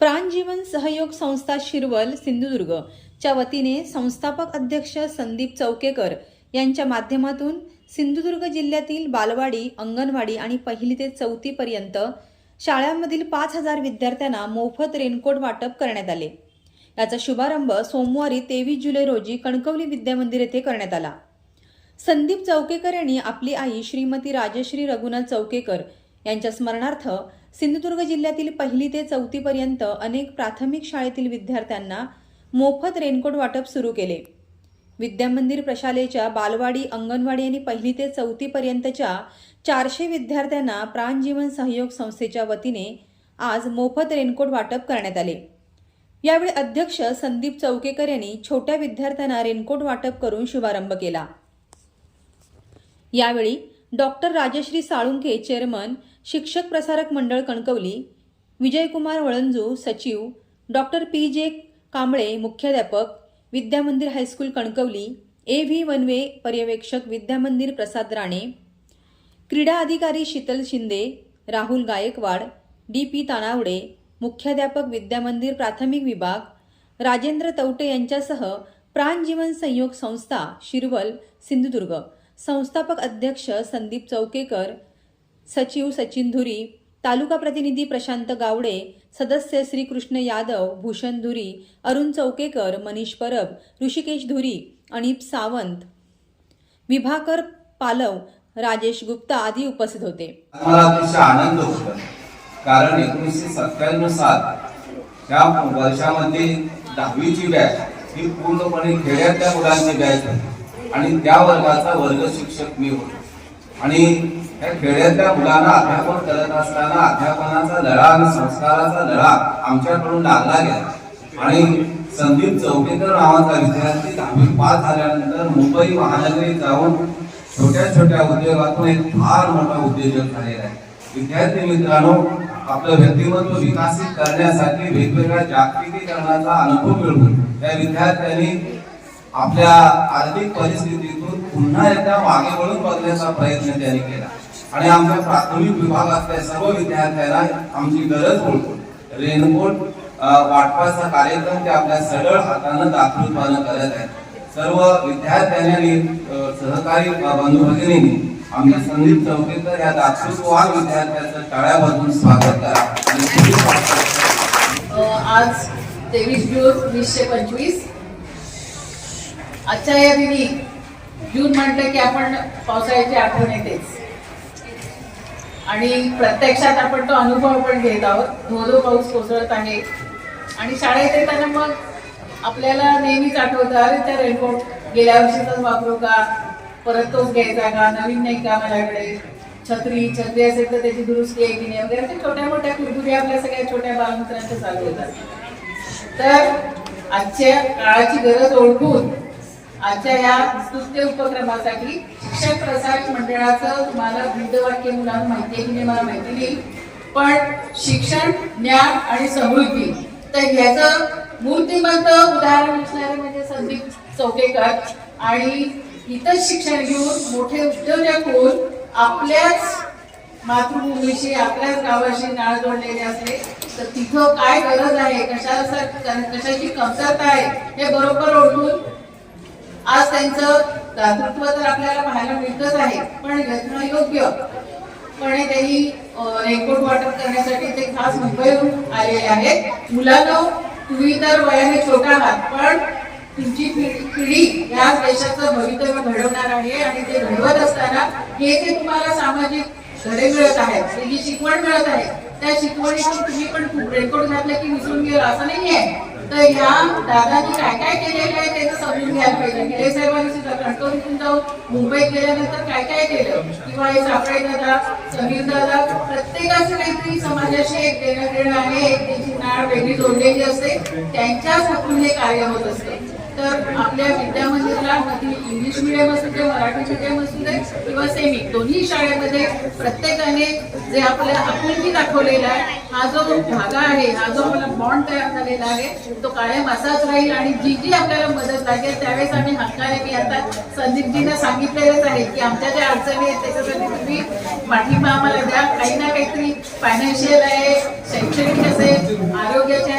प्राणजीवन सहयोग संस्था शिरवल सिंधुदुर्ग च्या वतीने संस्थापक अध्यक्ष संदीप चौकेकर यांच्या माध्यमातून सिंधुदुर्ग जिल्ह्यातील बालवाडी अंगणवाडी आणि पहिली ते चौथी पर्यंत शाळांमधील पाच हजार विद्यार्थ्यांना मोफत रेनकोट वाटप करण्यात आले. याचा शुभारंभ सोमवारी तेवीस जुलै रोजी कणकवली विद्यामंदिर येथे करण्यात आला. संदीप चौकेकर यांनी आपली आई श्रीमती राजश्री रघुनाथ चौकेकर यांच्या स्मरणार्थ सिंधुदुर्ग जिल्ह्यातील पहिली ते चौथीपर्यंत अनेक प्राथमिक शाळेतील विद्यार्थ्यांना मोफत रेनकोट वाटप सुरू केले. विद्यामंदिर प्रशालेच्या बालवाडी अंगणवाडी आणि पहिली ते चौथीपर्यंतच्या चारशे विद्यार्थ्यांना प्राणजीवन सहयोग संस्थेच्या वतीने आज मोफत रेनकोट वाटप करण्यात आले. यावेळी अध्यक्ष संदीप चौकेकर यांनी छोट्या विद्यार्थ्यांना रेनकोट वाटप करून शुभारंभ केला. यावेळी डॉक्टर राजश्री साळुंके चेअरमन शिक्षक प्रसारक मंडळ कणकवली विजयकुमार वळंजू सचिव डॉक्टर पी जे कांबळे मुख्याध्यापक Vidyamandir high school Kankavli A V Vanve पर्यवेक्षक विद्यामंदिर प्रसाद राणे क्रीडा अधिकारी शीतल शिंदे राहुल गायकवाड डी पी तानावडे मुख्याध्यापक विद्यामंदिर प्राथमिक विभाग राजेंद्र तवटे यांच्यासह प्राणजीवन संयोग संस्था शिरवल सिंधुदुर्ग. संस्थापक अध्यक्ष संदीप चौकेकर सचिव सचिन धुरी तालुका प्रतिनिधी प्रशांत गावडे सदस्य श्रीकृष्ण यादव भूषण धुरी अरुण चौकेकर मनीष परब ऋषिकेश धुरी अनिप सावंत विभाकर पालव राजेश गुप्ता आदी उपस्थित होते. मला अतिशय आनंद होतो. कारण एकोणीसशे सत्त्याण्णव सात या वर्षामध्ये दहावीची बॅच ही पूर्णपणे खेड्यातल्या मुलांची बॅच आणि त्या वर्गाचा वर्ग शिक्षक मी होतो. आणि या खेड्यातल्या मुलांना अध्यापन करत असताना अध्यापनाचा लढा आणि संस्काराचा लढा आमच्याकडून लागला गेला. आणि संदीप चौकेकर नावाचा विद्यार्थी दहावी पास झाल्यानंतर मुंबई महानगरीत जाऊन छोट्या छोट्या उद्योगातून एक फार मोठा उद्योजक झालेला आहे. विद्यार्थी मित्रांनो आपलं व्यक्तिमत्व विकसित करण्यासाठी वेगवेगळ्या जागतिकीकरणाचा अनुभव मिळवून त्या विद्यार्थ्यांनी आपल्या आर्थिक परिस्थितीतून पुन्हा एकदा मागे वळून बघण्याचा प्रयत्न त्यांनी केला. आणि आमच्या प्राथमिक विभागातल्या सर्व विद्यार्थ्यांना आमची गरज ओळखून रेनकोट वाटपाचा कार्यक्रम ते आपल्या सरळ हातानं दाखवून करत आहेत. सर्व विद्यार्थ्यांनी सहकारी बंधू भगिनींनी आमच्या संदीप चौकेकर या दाक्षुकवान विद्यार्थ्यांचं टाळ्या स्वागत करा. आज तेवीस जून वीसशे पंचवीस. आजच्या या दिनी जून म्हटलं की आपण पावसाळ्याची आठवण येतेच. आणि प्रत्यक्षात आपण तो अनुभव पण घेत आहोत. धो धो पाऊस कोसळत आहे. आणि शाळेत येताना मग आपल्याला नेहमीच आठवतं अरे त्या रेनकोट गेल्या वर्षीचाच वापरू का? परत तोच घ्यायचा का? नवीन नाही का माझ्याकडे? छत्री छत्री असेल तर त्याची दुरुस्ती आहे की नाही? वगैरे ते छोट्या मोठ्या कुरकुरी आपल्या सगळ्या छोट्या बालमित्रांच्या चालू होतात. तर आजच्या काळाची गरज ओळखून आजच्या या स्तुत्य उपक्रमासाठी शिक्षक प्रसारक मंडळाचं तुम्हाला वृद्धवाक्य मुलांना माहिती आहे की नाही मला माहिती नाही. पण शिक्षण ज्ञान आणि समृद्धी. तर ह्याचं मूर्तिमंत उदाहरण असणारे म्हणजे संदीप चौकेकर. आणि इथंच शिक्षण घेऊन मोठे उद्योजक होऊन आपल्याच मातृभूमीशी आपल्याच गावाशी नाळ जोडलेले असले तर तिथं काय गरज आहे? कशा कशाची कमतरता आहे? हे बरोबर ओळखून आज त्यांचं दातृत्व तर आपल्याला पाहायला मिळतच आहे पण यत्न योग्य पण तेही रेनकोट वाटप करण्यासाठी ते खास मुंबईहून आलेले आहेत. मुलांना तुम्ही तर वयाने छोटा आहात पण तुमची पिढी या देशाचं भवितव्य घडवणार आहे आणि ते घडवत असताना हे जे तुम्हाला सामाजिक धडे मिळत आहेत ते जी शिकवण मिळत आहे त्या शिकवणीतून तुम्ही पण रेनकोट घातलं की विसरून गेलं असं नाही आहे तर ह्या दादानी काय काय केलेलं आहे त्याचं समजून घ्यायला पाहिजे. गिरे साहेबांनी सुद्धा कणकवलीतून जाऊन मुंबईत गेल्यानंतर काय काय केलं? किंवा हे सापळे दादा समीर दादा प्रत्येकाचं काहीतरी समाजाशी एक देणं देणं आहे एक त्याची नाळ वेगळी जोडलेली असते. त्यांच्याच हातून हे कार्य होत असतं. तर आपल्या विद्या मंदिरला इंग्लिश मिडियम असू दे मराठी मिडियम असू दे किंवा सेमी दोन्ही शाळेमध्ये प्रत्येकाने जे आपल्या आपुलकी दाखवलेला आहे हा जो धागा आहे हा जो आपला बॉन्ड तयार झालेला आहे तो कायम असाच राहील आणि जी जी आपल्याला मदत लागेल त्यावेळेस आम्ही हक्काने मी आता संदीपजींना सांगितलेलंच आहे की आमच्या ज्या अडचणी आहेत त्याच्यासाठी तुम्ही पाठिंबा आम्हाला द्या. काही ना काहीतरी फायनान्शियल आहे शैक्षणिक असेल आरोग्याचे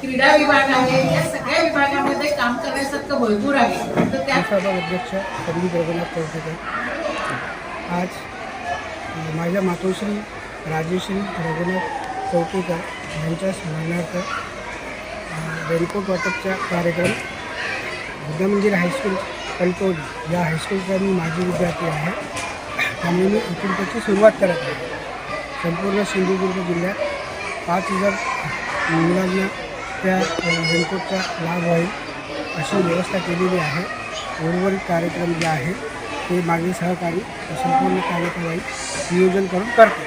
क्रीडा विभाग आहे. या सगळ्या विभागामध्ये काम करण्यासारखं भरपूर आहे. तर त्या अध्यक्ष संदीप रघुनाथ चौकेकर आज माझ्या मातोश्री राजेश्री रघुनाथ चौकेकर यांच्या स्मरणार्थ रेनकोट वाटपचा कार्यक्रम विद्यामंदिर हायस्कूल कणकवली या हायस्कूलचा मी माजी विद्यार्थी आहे. त्यामुळे मी इथून सुरुवात करत आहे. संपूर्ण सिंधुदुर्ग जिल्ह्यात पाच हजार मुलांना त्या रेनकोटचा लाभ होईल अशी व्यवस्था केलेली आहे. उर्वरित कार्यक्रम जे आहे ते मागील सहकारी संपूर्ण कार्यक्रमाई नियोजन करून करतो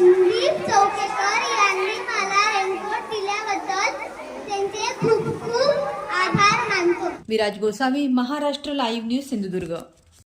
संदीप चौकेकर यांनी मला रेनकोट दिल्याबद्दल त्यांचे खूप खूप आभार मानतो. Viraj Gosavi Maharashtra live news Sindhudurg.